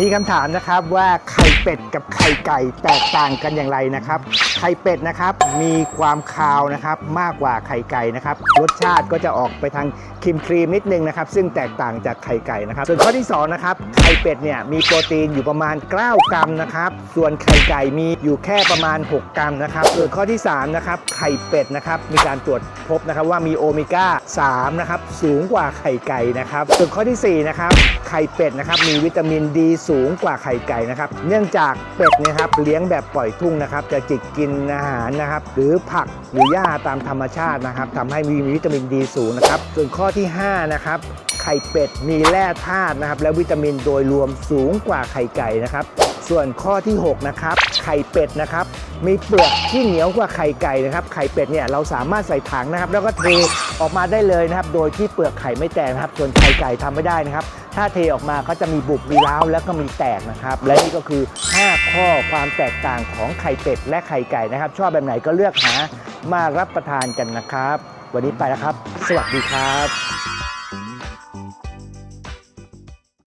มีคำถามนะครับว่าไข่เป็ดกับไข่ไก่แตกต่างกันอย่างไรนะครับ ไข่เป็ดนะครับมีความคาวนะครับมากกว่าไข่ไก่นะครับรสชาติก็จะออกไปทางครีมครีมนิดนึงนะครับซึ่งแตกต่างจากไข่ไก่นะครับ ส่วนข้อที่สองนะครับไข่เป็ดเนี่ยมีโปรตีนอยู่ประมาณ 9 กรัมนะครับส่วนไข่ไก่มีอยู่แค่ประมาณ 6 กรัมนะครับส่วนข้อที่สามนะครับไข่เป็ดนะครับมีการตรวจพบนะครับว่ามีโอเมก้า3นะครับสูงกว่าไข่ไก่นะครับส่วนข้อที่สี่นะครับไข่เป็ดนะครับมีวิตามินดีสูงกว่าไข่ไก่นะครับ เนื่องจากเป็ดเนะครับเลี้ยงแบบปล่อยทุ่งนะครับ จะจิกกินอาหารนะครับ หรือผักหรือหญ้าตามธรรมชาตินะครับทำให้มีวิตามินดีสูงนะครับ ส่วนข้อที่ห้านะครับไข่เป็ดมีแร่ธาตุนะครับ และวิตามินโดยรวมสูงกว่าไข่ไก่นะครับ ส่วนข้อที่ 6 นะครับ ไข่เป็ดนะครับ มีเปลือกที่เหนียวกว่าไข่ไก่นะครับ ไข่เป็ดเนี่ยเราสามารถใส่ถังนะครับ แล้วก็เทออกมาได้เลยนะครับ โดยที่เปลือกไข่ไม่แตกนะครับ ส่วนไข่ไก่ทำไม่ได้นะครับ ถ้าเทออกมาก็จะมีบุบมีร้าวแล้วก็มีแตกนะครับ และนี่ก็คือ 5 ข้อความแตกต่างของไข่เป็ดและไข่ไก่นะครับ ชอบแบบไหนก็เลือกหามารับประทานกันนะครับ วันนี้ไปแล้วครับ สวัสดีครับ